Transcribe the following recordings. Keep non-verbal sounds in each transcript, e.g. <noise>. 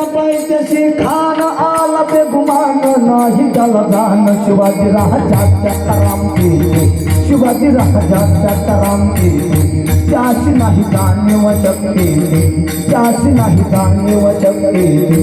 जपैत सिखान आलप घुमान नाही दलदान शिवाजी राजा राजा चक्राम के धान्य वचक केले त्यास धान्य वचक केले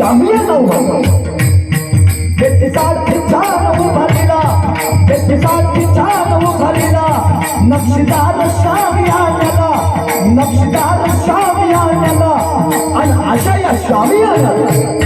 सुंदर शामिया नाव होतं. भेटीसाठी छान उभारलेला भेटीसाठी छान उभारलेला नक्षीदार शामियाण्याला नक्षीदार शामियाण्याला आणि अशा या शामियाण्याला अनडौलत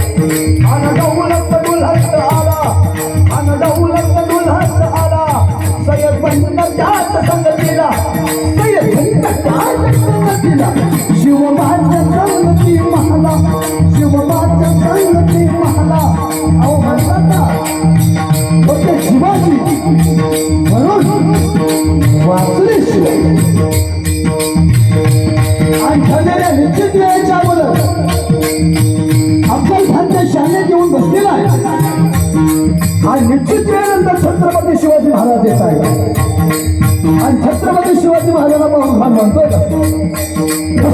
आणि वेळेनंतर छत्रपती शिवाजी महाराज येत आहे आणि छत्रपती शिवाजी महाराजांना पाहून खान म्हणतोय का? <laughs>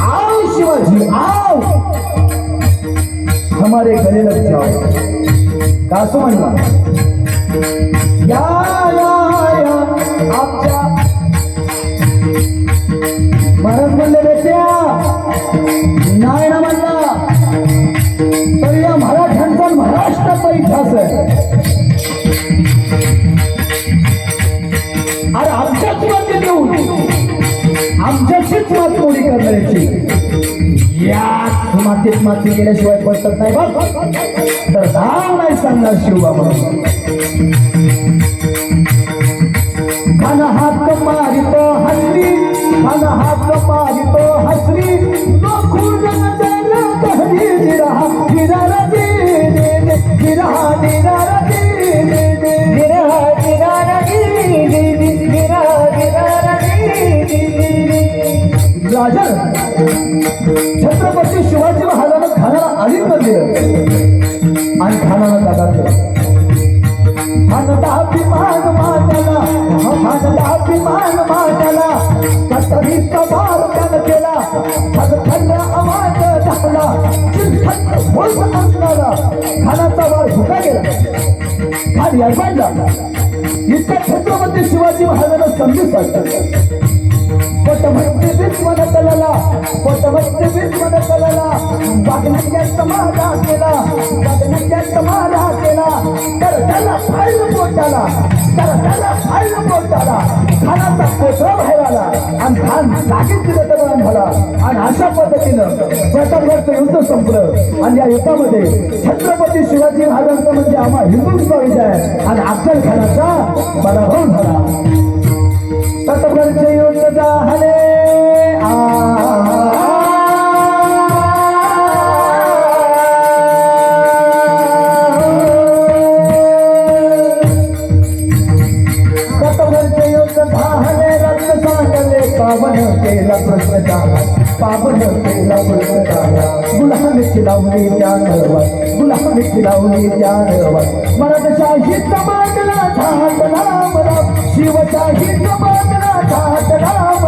आओ शिवाजी आओ! हमारे गले लग जाओ। कासो म्हणला या या या आमच्या याच मातीत माती गेल्याशिवाय पडत नाही. बघ तर दाव नाही सांगणार शिवबाबा. खाना हात मारितो हसरी खाना हात मारितो हसरी. नखून नजर दहरी जिरा. राजन छत्रपती शिवाजी महाराजांना खानाला आलिंगन दिलं आणि खानाला ताब्यात केलं अभिमान माताला खानदा अभिमान माताला कतरीचा मार त्यानं केला. खड खंड आवाज झाला. चिलखंड बोलत असणारा खानाचा वार झुका गेला. खाली अडवाडला इतक्या छत्रपती शिवाजी महाराजांना संधी सांगतात पटभक्ती विश्वन कलला पटभक्ती विश्वन कलला वागण्याच्या समाधा केला वागण्याच्या समाधा केला तर त्याला फाईल पोटाला तर त्याला फाईल पोटाला खानाचा पोटरा बाहेर आला आणि खान जागीच तिथं झाला आणि अशा पद्धतीनं प्रतापगडचं युद्ध संपलं आणि या युद्धामध्ये छत्रपती शिवाजी महाराजांचा म्हणजे आम्हा हिंदूंचा विजय आणि अफजल खानाचा पराभव झाला. प्रतापगडचे युद्ध झाले प्रतापगडचे युद्ध झाले रक्त पावन केला प्रश्न झाला पावन केला प्रश्न झाला गुलामी खिलावली ज्ञानवर गुलामी खिलावली ज्ञानवर मराठशाहीचा मागला झाकला मला शिवशाहीचा मागला झाकला